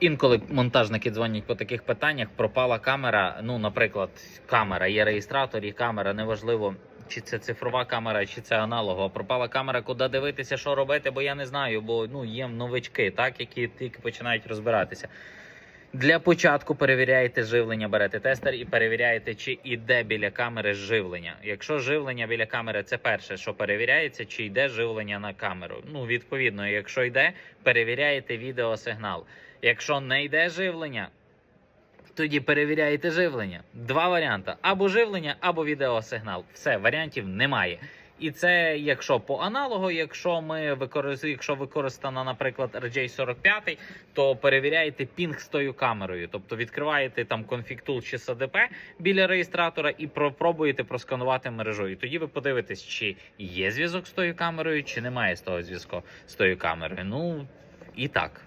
Інколи монтажники дзвонять по таких питаннях. Пропала камера. Ну, наприклад, камера, є реєстратор і камера, неважливо. Чи це цифрова камера, чи це аналогова. Пропала камера, куди дивитися, що робити, бо я не знаю, бо ну є новички, так, які тільки починають розбиратися. Для початку перевіряєте живлення, берете тестер і перевіряєте, чи іде біля камери живлення. Якщо живлення біля камери, це перше, що перевіряється, чи йде живлення на камеру. Ну, відповідно, якщо йде, перевіряєте відеосигнал. Якщо не йде живлення, тоді перевіряєте живлення. Два варіанти: або живлення, або відеосигнал. Все, варіантів немає. І це якщо по аналогу, якщо ми використ... якщо використано, наприклад, RJ45, то перевіряєте пінг з тою камерою. Тобто відкриваєте там конфіг tool чи СДП біля реєстратора і про- пробуєте просканувати мережу. І тоді ви подивитесь, чи є зв'язок з тою камерою, чи немає з того зв'язку з тою камерою. Ну і так.